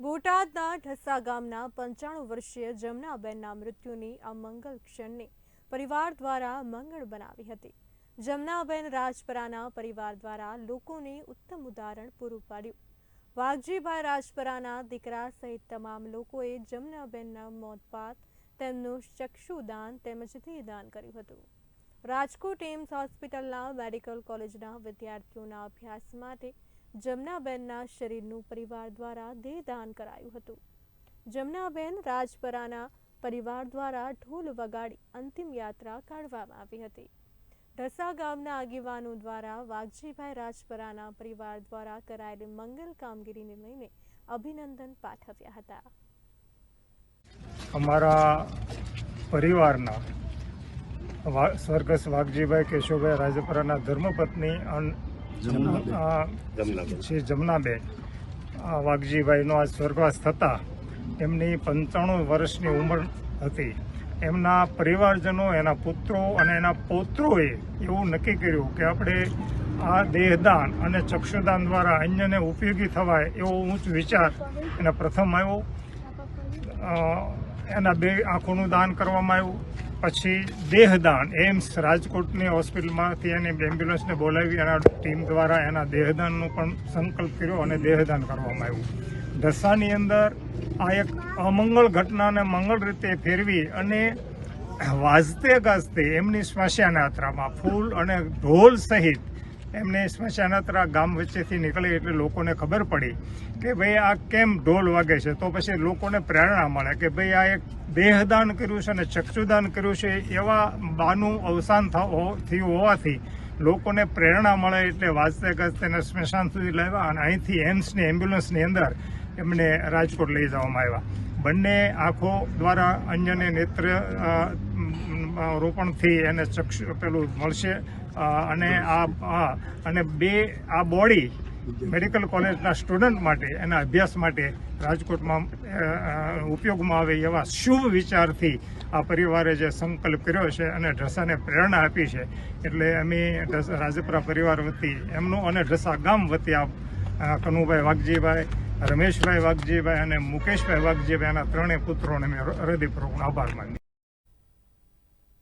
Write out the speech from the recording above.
બોટાદના ઢસા ગામના પંચાણું વર્ષીય જમનાબેનના મૃત્યુની આ મંગલ ક્ષણને પરિવાર દ્વારા મંગળ બનાવી હતી. જમનાબેન રાજપરાના પરિવાર દ્વારા લોકોને ઉત્તમ ઉદાહરણ પૂરું પાડ્યું. વાઘજીભાઈ રાજપરાના દીકરા સહિત તમામ લોકોએ જમનાબેનના મોત બાદ તેમનું ચક્ષુદાન તેમજ દેહદાન કર્યું હતું. રાજકોટ એમ્સ હોસ્પિટલના મેડિકલ કોલેજના વિદ્યાર્થીઓના અભ્યાસ માટે જમનાબેનના શરીરનું પરિવાર દ્વારા દેહદાન કરાયું હતું. જમનાબેન રાજપરાના પરિવાર દ્વારા ઢોલ વગાડી અંતિમ યાત્રા કાઢવામાં આવી હતી. ઢસા ગામના આગેવાનો દ્વારા વાઘજીભાઈ રાજપરાના પરિવાર દ્વારા કરાયેલી મંગલ કામગીરીને લઈને અભિનંદન પાઠવ્યા હતા. અમારા પરિવારના સ્વર્ગસ્થ વાઘજીભાઈ કેશવભાઈ રાજપરાના ધર્મપત્ની શ્રી જમનાબેન. આ વાઘજીભાઈનો આ સ્વર્ગવાસ થતા એમની પંચાણું વર્ષની ઉંમર હતી. એમના પરિવારજનો એના પુત્રો અને એના પૌત્રોએ એવું નક્કી કર્યું કે આપણે આ દેહદાન અને ચક્ષુદાન દ્વારા અન્યને ઉપયોગી થવાય એવો ઊંચ વિચાર એને પ્રથમ આવ્યો. એના બે આંખોનું દાન કરવામાં આવ્યું. પછી દેહદાન, એમ્સ રાજકોટની હોસ્પિટલમાંથી એની એમ્બ્યુલન્સને બોલાવી એના ટીમ દ્વારા એના દેહદાનનો પણ સંકલ્પ કર્યો અને દેહદાન કરવામાં આવ્યું. ઢસાની અંદર આ એક અમંગળ ઘટનાને મંગળ રીતે ફેરવી અને વાજતે ગાજતે એમની સ્મશાન યાત્રામાં ફૂલ અને ઢોલ સહિત એમને સ્મશાનાત્રા ગામ વચ્ચેથી નીકળી એટલે લોકોને ખબર પડી કે ભાઈ આ કેમ ઢોલ વાગે છે? તો પછી લોકોને પ્રેરણા મળે કે ભાઈ આ એક દેહદાન કર્યું છે અને ચક્ષુદાન કર્યું છે એવા બાનું અવસાન થયું હોવાથી લોકોને પ્રેરણા મળે એટલે વાંચતે ગાજતે એને સ્મશાન સુધી લાવ્યા અને અહીંથી એમ્સની એમ્બ્યુલન્સની અંદર એમને રાજકોટ લઈ જવામાં આવ્યા. બંને આંખો દ્વારા અન્યને નેત્ર રોપણથી એને ચક્ષુ પેલું મળશે. અને આ અને બે, આ બોડી મેડિકલ કોલેજના સ્ટુડન્ટ માટે, એના અભ્યાસ માટે રાજકોટમાં ઉપયોગમાં આવે એવા શુભ વિચારથી આ પરિવારે જે સંકલ્પ કર્યો છે અને ઢસાને પ્રેરણા આપી છે. એટલે અમે રાજપરા પરિવાર વતી એમનું અને ઢસા ગામ વતી આ કનુભાઈ વાઘજીભાઈ, રમેશભાઈ વાઘજીભાઈ અને મુકેશભાઈ વાઘજીભાઈ, એના ત્રણેય પુત્રોને મેં હૃદયપૂર્વક આભાર માન્યો